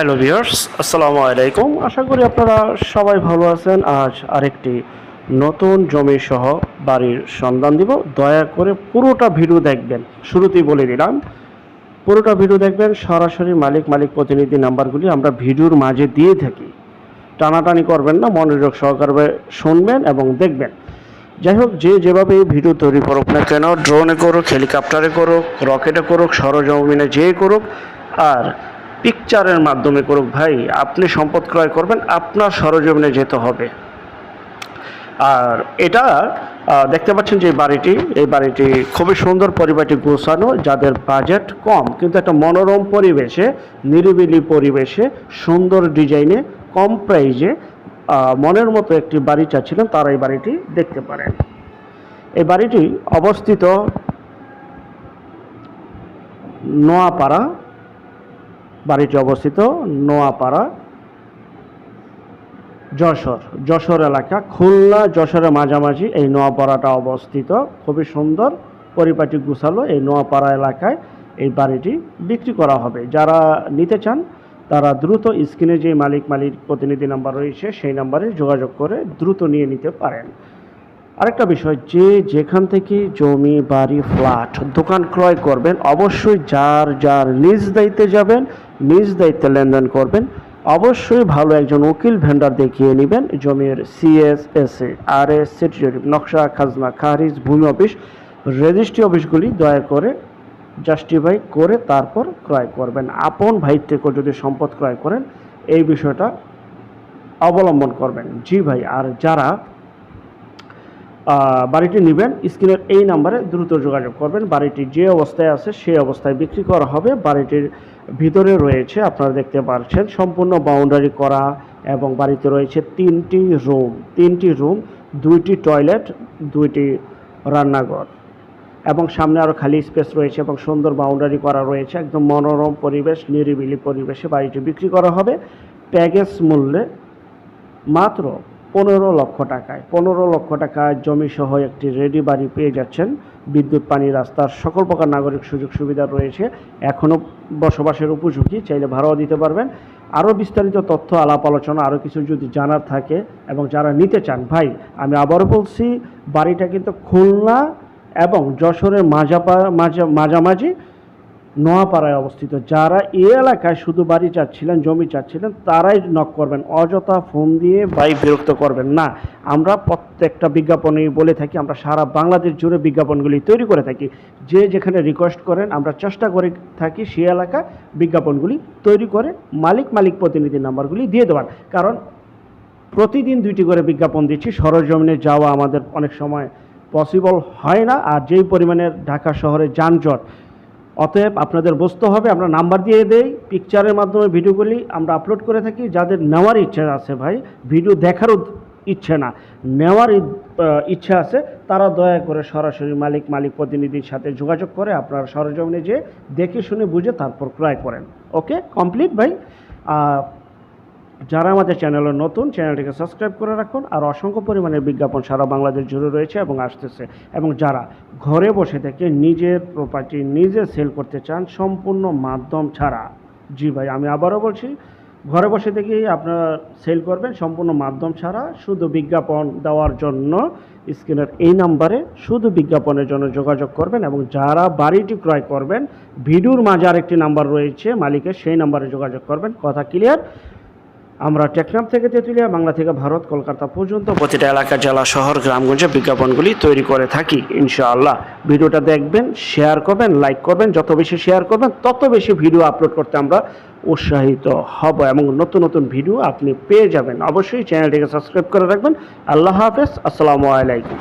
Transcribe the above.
Hello viewers, আসসালামু আলাইকুম। আশা করি আপনারা সবাই ভালো আছেন। আজ আরেকটি নতুন জমি সহ বাড়ির সন্ধান দিব। দয়া করে পুরোটা ভিডিও দেখবেন। শুরুতেই বলে দিলাম, পুরোটা ভিডিও দেখবেন। সরাসরি মালিক মালিক প্রতিনিধি নাম্বারগুলি আমরা ভিডিওর মাঝে দিয়ে থাকি। টানাটানি করবেন না, মনোযোগ সহকারে শুনবেন এবং দেখবেন। যাই হোক, যে যেভাবে এই ভিডিও তৈরি করুক না কেন, ড্রোনে করুক, হেলিকপ্টারে করুক, রকেটে করুক, সরজমিনে যে করুক, আর পিকচারের মাধ্যমে করুক, ভাই, আপনি সম্পদ ক্রয় করবেন, আপনার সরজমিনে যেতে হবে। আর এটা দেখতে পাচ্ছেন যে বাড়িটি, এই বাড়িটি খুবই সুন্দর পরিবারটি গোছানো, যাদের বাজেট কম, কিন্তু একটা মনোরম পরিবেশে, নিরিবিলি পরিবেশে, সুন্দর ডিজাইনে কম প্রাইজে মনের মতো একটি বাড়ি চাচ্ছিলেন, তারা এই বাড়িটি দেখতে পারেন। এই বাড়িটি অবস্থিত নোয়াপাড়া বাড়িটি অবস্থিত নোয়াপাড়া, যশোর। যশোর এলাকা। খুলনা, যশোরের মাঝামাঝি এই নোয়াপাড়াটা অবস্থিত। খুবই সুন্দর পরিপাটি গুছালো এই নোয়াপাড়া এলাকায় এই বাড়িটি বিক্রি করা হবে। যারা নিতে চান, তারা দ্রুত স্ক্রিনে যে মালিক মালিক প্রতিনিধি নাম্বার রয়েছে, সেই নাম্বারে যোগাযোগ করে দ্রুত নিয়ে নিতে পারেন। আরেকটা বিষয়, যে যেখান থেকে জমি, বাড়ি, ফ্ল্যাট দোকান ক্রয় করবেন, অবশ্যই যার যার নিজ দায়িত্বে যাবেন নিজ দায়িত্বে লেনদেন করবেন। অবশ্যই ভালো একজন উকিল ভেন্ডার দেখিয়ে নেবেন। জমির CS S A R S city জরিপ নকশা খাজনা খারিজ ভূমি অফিস রেজিস্ট্রি অফিসগুলি দয়া করে জাস্টিফাই করে তারপর ক্রয় করবেন। আপন ভাই থেকে যদি সম্পদ ক্রয় করেন, এই বিষয়টা অবলম্বন করবেন। জি ভাই, আর যারা বাড়িটি নেবেন, স্ক্রিনের এই নাম্বারে দ্রুত যোগাযোগ করবেন। বাড়িটি যে অবস্থায় আছে সেই অবস্থায় বিক্রি করা হবে। বাড়িটির ভিতরে রয়েছে, আপনারা দেখতে পাচ্ছেন, সম্পূর্ণ বাউন্ডারি করা এবং বাড়িতে রয়েছে তিনটি রুম। তিনটি রুম, দুইটি টয়লেট, দুইটি রান্নাঘর এবং সামনে আরও খালি স্পেস রয়েছে এবং সুন্দর বাউন্ডারি করা রয়েছে। একদম মনোরম পরিবেশ, নিরিবিলি পরিবেশে বাড়িটি বিক্রি করা হবে। প্যাকেজ মূল্যে মাত্র পনেরো লক্ষ টাকায়। পনেরো লক্ষ টাকায় জমি সহ একটি রেডি বাড়ি পেয়ে যাচ্ছেন। বিদ্যুৎ, পানি, রাস্তার সকল প্রকার নাগরিক সুযোগ সুবিধা রয়েছে। এখনও বসবাসের উপযোগী, চাইলে ভাড়াও দিতে পারবেন। আরও বিস্তারিত তথ্য, আলাপ, আলোচনা, আরও কিছু যদি জানার থাকে এবং যারা নিতে চান, ভাই, আমি আবারও বলছি, বাড়িটা কিন্তু খুলনা এবং যশোরের মাঝাপা মাঝা মাঝামাঝি নোয়াপাড়ায় অবস্থিত। যারা এ এলাকায় শুধু বাড়ি চাচ্ছিলেন, জমি চাচ্ছিলেন, তারাই নক করবেন। অযথা ফোন দিয়ে বাই বিরক্ত করবেন না। আমরা প্রত্যেকটা বিজ্ঞাপনেই বলে থাকি, আমরা সারা বাংলাদেশ জুড়ে বিজ্ঞাপনগুলি তৈরি করে থাকি। যে যেখানে রিকোয়েস্ট করেন, আমরা চেষ্টা করে থাকি সেই এলাকা বিজ্ঞাপনগুলি তৈরি করে মালিক মালিক প্রতিনিধি নাম্বারগুলি দিয়ে দেওয়ার। কারণ প্রতিদিন দুইটি করে বিজ্ঞাপন দিচ্ছি, সরজমিনে যাওয়া আমাদের অনেক সময় পসিবল হয় না। আর যেই পরিমাণের ঢাকা শহরে যানজট অতএব আপনাদের বসতে হবে, আমরা নাম্বার দিয়ে দেই পিকচারের মাধ্যমে ভিডিওগুলি আমরা আপলোড করে থাকি, যাদের নেওয়ার ইচ্ছা আছে ভাই ভিডিও দেখারও ইচ্ছে না, নেওয়ার ইচ্ছা আছে, তারা দয়া করে সরাসরি মালিক মালিক প্রতিনিধির সাথে যোগাযোগ করে আপনার সরজমিনে যে দেখে শুনে বুঝে তারপর ক্রয় করেন। ওকে কমপ্লিট ভাই? যারা আমাদের চ্যানেলে নতুন, চ্যানেলটিকে সাবস্ক্রাইব করে রাখুন আর অসংখ্য পরিমাণে বিজ্ঞাপন সারা বাংলাদেশ জুড়ে রয়েছে এবং আসতেছে। এবং যারা ঘরে বসে থেকে নিজের প্রপার্টি নিজে সেল করতে চান, সম্পূর্ণ মাধ্যম ছাড়া। জি ভাই, আমি আবারও বলছি, ঘরে বসে থেকেই আপনারা সেল করবেন, সম্পূর্ণ মাধ্যম ছাড়া। শুধু বিজ্ঞাপন দেওয়ার জন্য স্ক্রিনের এই নাম্বারে শুধু বিজ্ঞাপনের জন্য যোগাযোগ করবেন এবং যারা বাড়িটি ক্রয় করবেন ভিডিওর মাঝে আরেকটি নাম্বার রয়েছে, মালিকের সেই নাম্বারে যোগাযোগ করবেন। কথা ক্লিয়ার আমরা টেকনাম থেকে তেঁতুলিয়া, বাংলা থেকে ভারত, কলকাতা পর্যন্ত প্রতিটা এলাকা, জেলা, শহর গ্রামগঞ্জে বিজ্ঞাপনগুলি তৈরি করে থাকি, ইনশাআল্লাহ। ভিডিওটা দেখবেন শেয়ার করবেন লাইক করবেন, যত বেশি শেয়ার করবেন, তত বেশি ভিডিও আপলোড করতে আমরা উৎসাহিত হব এবং নতুন নতুন ভিডিও আপনি পেয়ে যাবেন। অবশ্যই চ্যানেলটিকে সাবস্ক্রাইব করে রাখবেন। আল্লাহ হাফেজ, আসসালামু আলাইকুম।